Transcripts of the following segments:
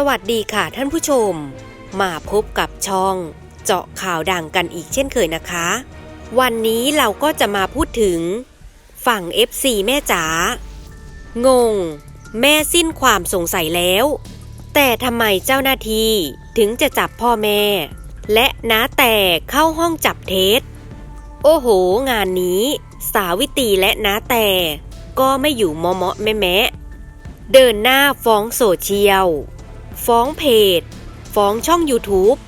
สวัสดีค่ะท่านผู้ชม มาพบกับช่อง เจาะข่าวดังกันอีกเช่นเคยนะคะ วันนี้เราก็จะมาพูดถึง ฝั่ง FC แม่จ๋างง แม่สิ้นความสงสัยแล้ว แต่ทำไมเจ้าหน้าที่ถึงจะจับพ่อแม่ และน้าแต่เข้าห้องจับเท็จโอ้โห งานนี้ สาวิตรีและน้าแต่ก็ไม่อยู่มอมแม่แมะเดินหน้าฟ้องโซเชียล ฟ้องเพจ ฟ้องช่อง YouTube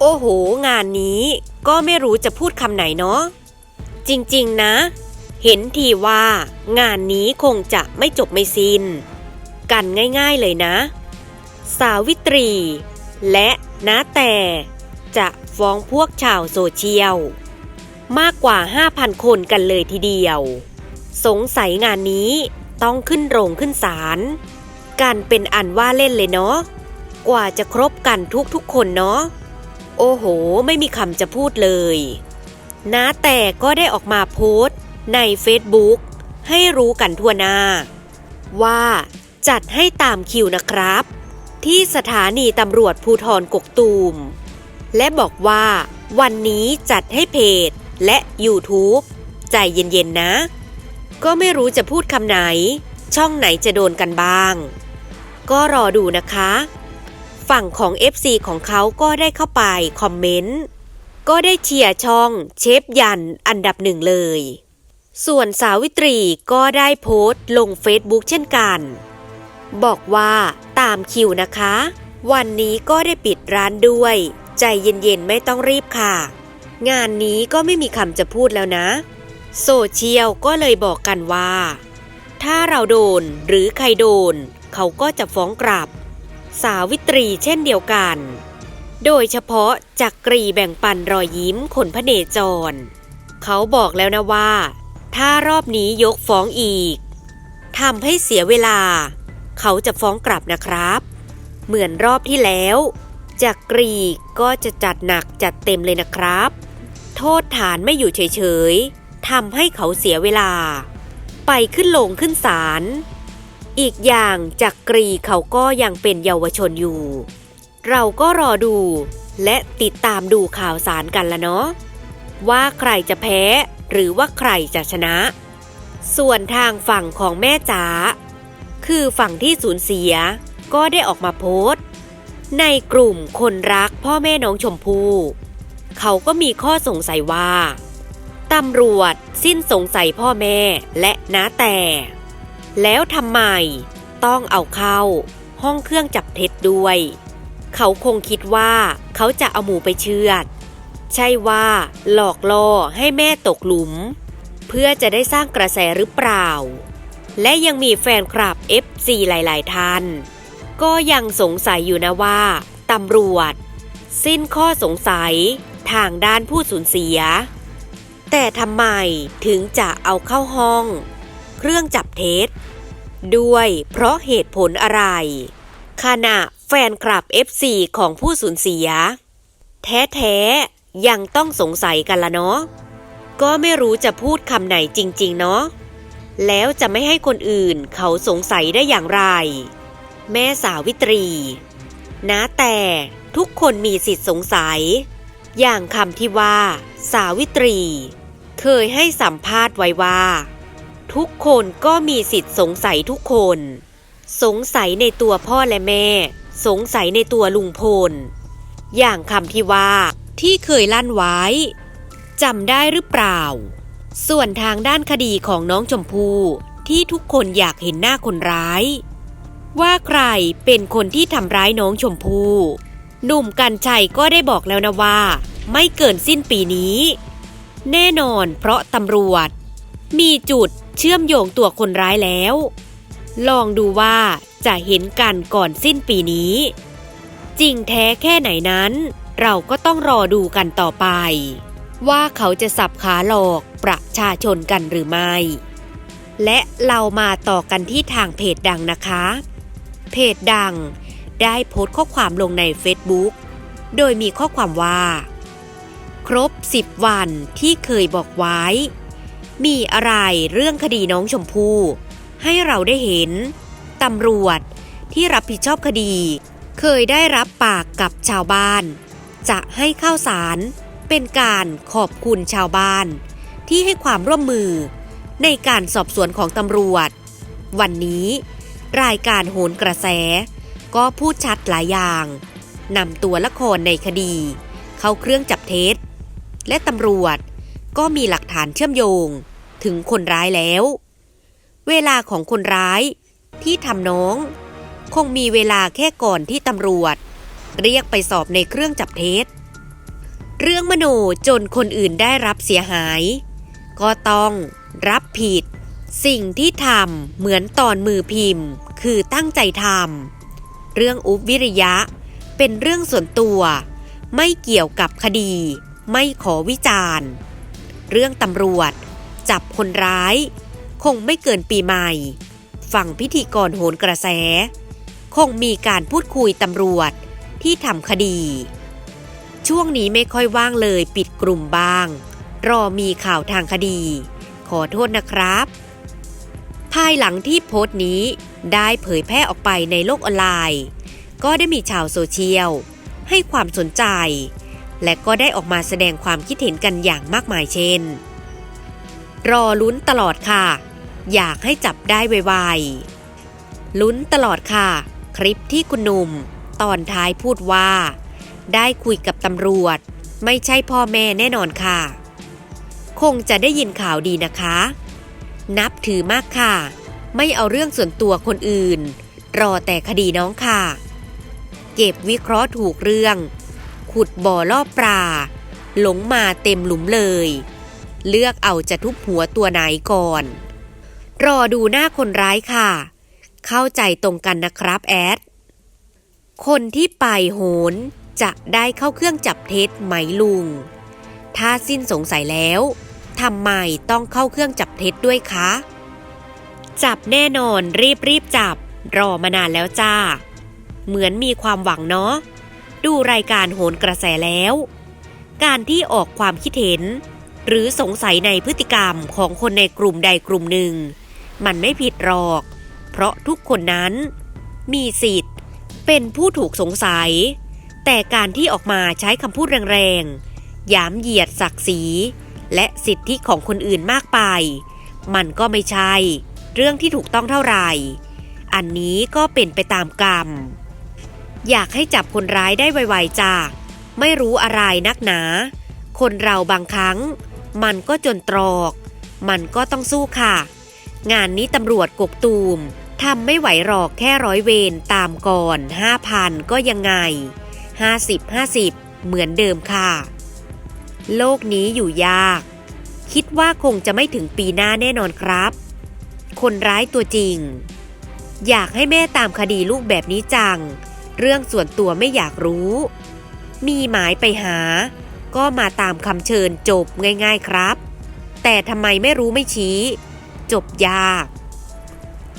โอ้โห งานนี้ก็ไม่รู้จะพูดคำไหนเนาะ จริง ๆ นะ เห็นทีว่างานนี้คงจะไม่จบไม่สิน้น กันง่าย ๆ เลยนะ สาวิตรี และนาแต่จะฟ้องพวกชาวโซเชียล มากกว่า 5,000 คนกันเลยทีเดียว สงสัยงานนี้ต้องขึ้นโรงขึ้นศาล กันเป็นอันว่าเล่นเลยเนาะ กว่าจะครบกันทุกๆคนเนาะ โอ้โห ไม่มีคำจะพูดเลยนะแต่ก็ได้ออกมาโพสต์ใน Facebook ให้รู้กันทั่วหน้า ว่าจัดให้ตามคิวนะครับ ที่สถานีตำรวจภูทรกกตูม และบอกว่าวันนี้จัดให้เพจและ YouTube ใจเย็นๆนะ ก็ไม่รู้จะพูดคำไหน ช่องไหนจะโดนกันบ้าง ก็รอดูนะคะ ฝั่งของ FC ของเขาก็ได้เข้าไปคอมเมนต์ ก็ได้เชียร์ช่องเชฟยันอันดับหนึ่งเลย ส่วนสาวิตรีก็ได้โพสต์ลงเฟซบุ๊กเช่นกัน บอกว่าตามคิวนะคะ วันนี้ก็ได้ปิดร้านด้วย ใจเย็นๆไม่ต้องรีบค่ะ งานนี้ก็ไม่มีคำจะพูดแล้วนะ โซเชียลก็เลยบอกกันว่า ถ้าเราโดนหรือใครโดน เขาก็จะฟ้องกลับ สาวิตรีเช่นเดียวกัน โดยเฉพาะจักรีแบ่งปันรอยยิ้มคนพระเนจร เขาบอกแล้วนะว่า ถ้ารอบนี้ยกฟ้องอีกทำให้เสียเวลา เขาจะฟ้องกลับนะครับ เหมือนรอบที่แล้วจักรีก็จะจัดหนักจัดเต็มเลยนะครับ โทษฐานไม่อยู่เฉยๆทำให้เขาเสียเวลา ไปขึ้นลงขึ้นศาล อีกอย่างจักรีเขาก็ยังเป็นเยาวชนอยู่ เราก็รอดูและติดตามดูข่าวสารกันละเนาะว่าใครจะแพ้หรือว่าใครจะชนะ ส่วนทางฝั่งของแม่จ๋าคือฝั่งที่สูญเสียก็ได้ออกมาโพสต์ ในกลุ่มคนรักพ่อแม่น้องชมพู่เขาก็มีข้อสงสัยว่าตำรวจสิ้นสงสัยพ่อแม่และน้าแต่ แล้วทำไมต้องเอาเข้า ห้องเครื่องจับเท็จด้วย เขาคงคิดว่าเขาจะเอาหมูไปเชือด ใช่ว่าหลอกล่อให้แม่ตกหลุม เพื่อจะได้สร้างกระแสหรือเปล่า และยังมีแฟนคลับ FC หลาย ๆ ท่าน ก็ยังสงสัยอยู่นะว่าตำรวจ สิ้นข้อสงสัยทางด้านผู้สูญเสีย แต่ทำไมถึงจะเอาเข้าห้อง เครื่องจับเท็จ ด้วยเพราะเหตุผลอะไร ขณะแฟนคลับ FC ของผู้สูญเสีย แท้ๆ ยังต้องสงสัยกันละเนาะก็ไม่รู้จะพูดคำไหนจริง ๆ เนาะแล้วจะไม่ให้คนอื่นเขาสงสัยได้อย่างไร แม่สาวิตรี นะแต่ทุกคนมีสิทธิ์สงสัย อย่างคำที่ว่า สาวิตรี เคยให้สัมภาษณ์ไว้ว่า ทุกคนก็มีสิทธิ์สงสัยทุกคน สงสัยในตัวพ่อและแม่ สงสัยในตัวลุงพล อย่างคำที่ว่า ที่เคยลั่นไว้จำได้หรือเปล่า ส่วนทางด้านคดีของน้องชมพู่ที่ทุกคนอยากเห็นหน้าคนร้าย ว่าใครเป็นคนที่ทำร้ายน้องชมพู่หนุ่มกัญชัยก็ได้บอกแล้วนะว่า ไม่เกินสิ้นปีนี้ แน่นอนเพราะตำรวจ มีจุด เชื่อมโยงตัวคนร้ายแล้ว ลองดูว่าจะเห็นกันก่อนสิ้นปีนี้ จริงแท้แค่ไหนนั้น เราก็ต้องรอดูกันต่อไป ว่าเขาจะสับขาหลอกประชาชนกันหรือไม่ และเรามาต่อกันที่ทางเพจดังนะคะ เพจดังได้โพสต์ข้อความลงใน Facebook โดยมีข้อความว่า ครบ 10 วันที่เคยบอกไว้ มีอะไรเรื่องคดีน้องชมพู่ ให้เราได้เห็นตำรวจที่รับผิดชอบคดี เคยได้รับปากกับชาวบ้าน จะให้ข้าวสารเป็นการขอบคุณชาวบ้าน ที่ให้ความร่วมมือในการสอบสวนของตำรวจ วันนี้รายการโหนกระแส ก็พูดชัดหลายอย่างนำตัวละครในคดี เข้าเครื่องจับเท็จ และตำรวจ ก็มีหลักฐานเชื่อมโยงถึงคนร้ายแล้ว เวลาของคนร้ายที่ทำน้อง คงมีเวลาแค่ก่อนที่ตำรวจ เรียกไปสอบในเครื่องจับเท็จ เรื่องมโนจนคนอื่นได้รับเสียหาย ก็ต้องรับผิด สิ่งที่ทำเหมือนตอนมือพิมพ์ คือตั้งใจทำเรื่องอุบวิริยะ เป็นเรื่องส่วนตัว ไม่เกี่ยวกับคดี ไม่ขอวิจารณ์ เรื่องตำรวจ จับคนร้าย คงไม่เกินปีใหม่ฟังพิธีกรโหนกระแส คงมีการพูดคุยตำรวจที่ทำคดี ช่วงนี้ไม่ค่อยว่างเลยปิดกลุ่มบ้าง รอมีข่าวทางคดี ขอโทษนะครับ ภายหลังที่โพสต์นี้ได้เผยแพร่ออกไปในโลกออนไลน์ ก็ได้มีชาวโซเชียลให้ความสนใจ และก็ได้ออกมาแสดงความคิดเห็นกันอย่างมากมายเช่น รอลุ้นตลอดค่ะ อยากให้จับได้ไวๆลุ้นตลอดค่ะ คลิปที่คุณหนุ่ม ตอนท้ายพูดว่า ได้คุยกับตำรวจ ไม่ใช่พ่อแม่แน่นอนค่ะ คงจะได้ยินข่าวดีนะคะ นับถือมากค่ะ ไม่เอาเรื่องส่วนตัวคนอื่น รอแต่คดีน้องค่ะ เก็บวิเคราะห์ถูกเรื่อง ขุดบ่อล่อปลาหลงมาเต็มหลุมเลย เลือกเอาจะทุบหัวตัวไหนก่อน รอดูหน้าคนร้ายค่ะ เข้าใจตรงกันนะครับแอด คนที่ไปโหนจะได้เข้าเครื่องจับเท็จไหมลุง ถ้าสิ้นสงสัยแล้วทำไมต้องเข้าเครื่องจับเท็จด้วยคะ จับแน่นอนรีบรีบจับ รอมานานแล้วจ้า เหมือนมีความหวังเนาะ ดูรายการโหนกระแสแล้ว การที่ออกความคิดเห็น หรือสงสัยในพฤติกรรมของคนในกลุ่มใดกลุ่มหนึ่ง มันไม่ผิดหรอก เพราะทุกคนนั้น มีสิทธิ์ เป็นผู้ถูกสงสัย แต่การที่ออกมาใช้คำพูดแรงๆหยามเหยียดศักดิ์ศรีและสิทธิของคนอื่นมากไป มันก็ไม่ใช่ เรื่องที่ถูกต้องเท่าไหร่ อันนี้ก็เป็นไปตามกรรม อยากให้จับคนร้ายได้ไวๆจ้าไม่รู้อะไรนักหนา คนเราบางครั้ง มันก็จนตรอก มันก็ต้องสู้ค่ะ งานนี้ตำรวจกกตูมทำไม่ไหวหรอกแค่ร้อยเวรตามก่อนห้าพันก็ยังไงห้าสิบห้าสิบเหมือนเดิมค่ะ โลกนี้อยู่ยาก คิดว่าคงจะไม่ถึงปีหน้าแน่นอนครับ คนร้ายตัวจริง อยากให้แม่ตามคดีลูกแบบนี้จัง เรื่องส่วนตัวไม่อยากรู้ มีหมายไปหา ก็มาตามคำเชิญจบง่าย ๆครับ แต่ทำไมไม่รู้ไม่ชี้ จบยาก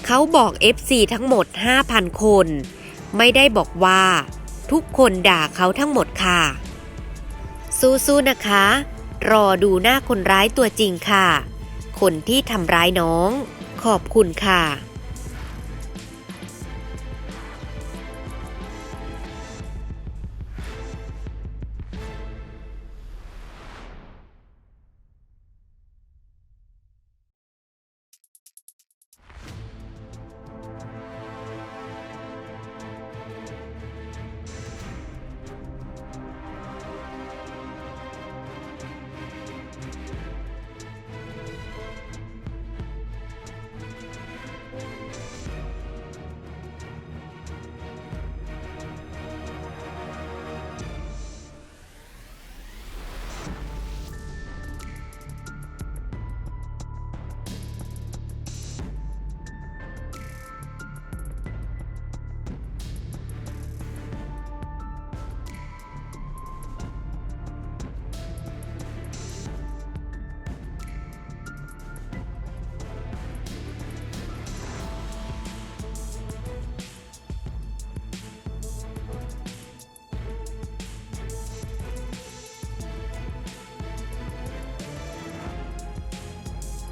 เขาบอก FC ทั้งหมด 5,000 คน ไม่ได้บอกว่า ทุกคนด่าเขาทั้งหมดค่ะ สู้ๆนะคะ รอดูหน้าคนร้ายตัวจริงค่ะ คนที่ทำร้ายน้อง ขอบคุณค่ะ